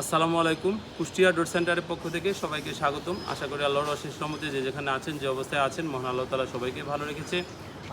আসসালামু আলাইকুম। কুষ্টিয়া ডোর সেন্টারের পক্ষ থেকে সবাইকে স্বাগতম। আশা করি আল্লাহর অশেষ রহমতে যে যেখানে আছেন, যে অবস্থায় আছেন, মহান আল্লাহ তালা সবাইকে ভালো রেখেছে।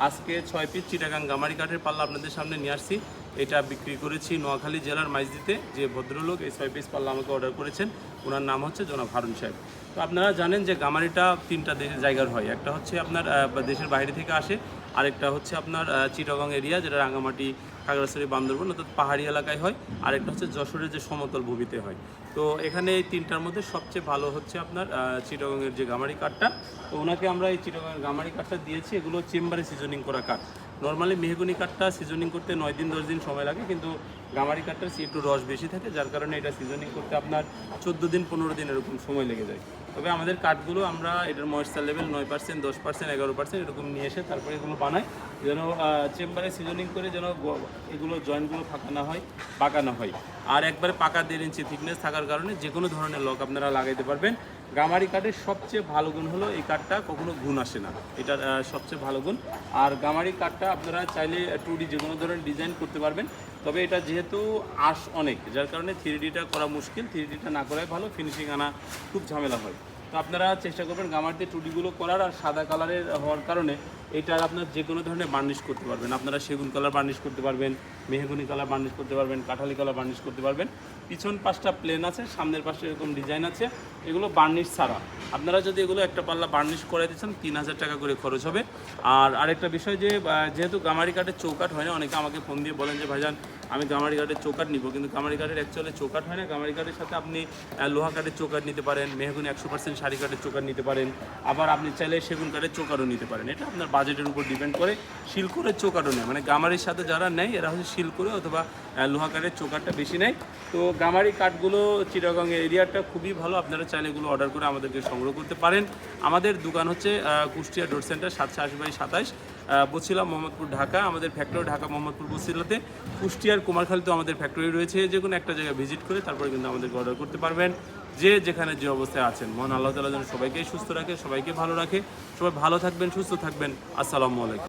আজকে ছয় পিস চিটাগাং গামারি কাঠের পাল্লা আপনাদের সামনে নিয়ে আসছি। এটা বিক্রি করেছি নোয়াখালী জেলার মাইজদিতে যে ভদ্রলোক এই ছয় পিস পাল্লা আমাকে অর্ডার করেছেন ওনার নাম হচ্ছে জনাব হারুন সাহেব। তো আপনারা জানেন যে গামারিটা তিনটা দেশের জায়গার হয়। একটা হচ্ছে আপনার দেশের বাইরে থেকে আসে, আরেকটা হচ্ছে আপনার চিটাগাং এরিয়া, যেটা রাঙামাটি, খাগড়াছড়ি, বান্দরবন, অর্থাৎ পাহাড়ি এলাকায় হয়, আরেকটা হচ্ছে যশোরের যে সমতল ভূমিতে হয়। তো এখানে এই তিনটার মধ্যে সবচেয়ে ভালো হচ্ছে আপনার চিটাগংয়ের যে গামারি কাঠটা। তো ওনাকে আমরা এই চিটাগংয়ের গামারি কাঠটা দিয়েছি। এগুলো চেম্বারে সিজনিং করা কাঠ। নর্মালি মেহগুনি কাঠটা সিজনিং করতে নয় দিন, দশ দিন সময় লাগে, কিন্তু গামারি কাঠটার একটু রস বেশি থাকে, যার কারণে এটা সিজনিং করতে আপনার চোদ্দ দিন, পনেরো দিন এরকম সময় লেগে যায়। তবে আমাদের কাঠগুলো আমরা এটার ময়েশ্চার লেভেল নয় পার্সেন্ট দশ পার্সেন্ট এগারো পার্সেন্ট এরকম নিয়ে এসে তারপরে এগুলো বানাই, যেন চেম্বারে সিজনিং করে যেন এগুলো জয়েন্টগুলো ফাঁকা না হয় পাকা না হয়। আর একবারে পাকা দেড় ইঞ্চি থিকনেস থাকার কারণে যে কোনো ধরনের লক আপনারা লাগাইতে পারবেন। গামারি কাঠের সবচেয়ে ভালো গুণ হলো এই কাঠটা কখনো গুণ আসে না। আহ, সবচেয়ে ভালো গুণ। আর গামারি কাঠটা আপনারা চাইলে টু ডি যে কোনো ধরনের ডিজাইন করতে পারবেন। তবে এটা যেহেতু আশ অনেক যার কারণে থ্রি ডিটা করা মুশকিল থ্রি ডিটা না করাই ভালো ফিনিশিং আনা খুব ঝামেলা হয়। তো আপনারা চেষ্টা করবেন গামারিতে টুডিগুলো করার আর সাদা কালারের হওয়ার কারণে এটা আপনার যে কোনো ধরনের বার্নিশ করতে পারবেন। আপনারা সেগুন কালার বার্নিশ করতে পারবেন, মেহগুনি কালার বার্নিশ করতে পারবেন, কাঠালি কালার বার্নিশ করতে পারবেন। পিছন পাশটা প্লেন আছে, সামনের পাশে এরকম ডিজাইন আছে। এগুলো বার্নিশ ছাড়া। আপনারা যদি এগুলো একটা পাল্লা বার্নিশ করে দিচ্ছেন তিন হাজার টাকা করে খরচ হবে। আর আরেকটা বিষয় যে যেহেতু গামারি কাঠের চৌকাট হয় না, অনেকে আমাকে ফোন দিয়ে বলেন যে, ভাইজান, আমি গামারি কাঠের চৌকাট নিব। কিন্তু গামারি কাঠের অ্যাকচুয়ালি চৌকাট হয় না। গামারি কাঠের সাথে আপনি লোহা কাঠের চৌকাট নিতে পারেন, মেহগুনি একশো পার্সেন্ট শাড়ি কাঠের চৌকাট নিতে পারেন। আবার আপনি চাইলে সেগুন কাঠের চৌকাটও নিতে পারেন। এটা আপনার বাজেটের উপর ডিপেন্ড করে শিলকুরের চোকাটও নেয়। মানে গামারির সাথে যারা নেয়, এরা হচ্ছে শিলকুরে অথবা লোহা কাঠের চৌকাটটা বেশি নেয়। তো গামারি কাঠগুলো চিটাগং এরিয়াটা খুবই ভালো। আপনারা চাইলে এগুলো অর্ডার করে আমাদেরকে সংগ্রহ করতে পারেন। আমাদের দোকান হচ্ছে কুষ্টিয়া ডোর সেন্টার সাতশো আশি বাই সাতাশ। বছিলা মোহাম্মদপুর, ঢাকা, আমাদের ফ্যাক্টরি ঢাকা, মোহাম্মদপুর বছিলাতে কুষ্টিয়ার, কুমারখালীতেও আমাদের ফ্যাক্টরি রয়েছে, যে কোনো একটা জায়গায় ভিজিট করে তারপরে কিন্তু আমাদেরকে অর্ডার করতে পারবেন। যে যেখানে যে অবস্থায় আছেন। মন আল্লাহ তালা যেন সবাইকে সুস্থ রাখে, সবাইকে ভালো রাখে। সবাই ভালো থাকবেন, সুস্থ থাকবেন। আসসালামু আলাইকুম।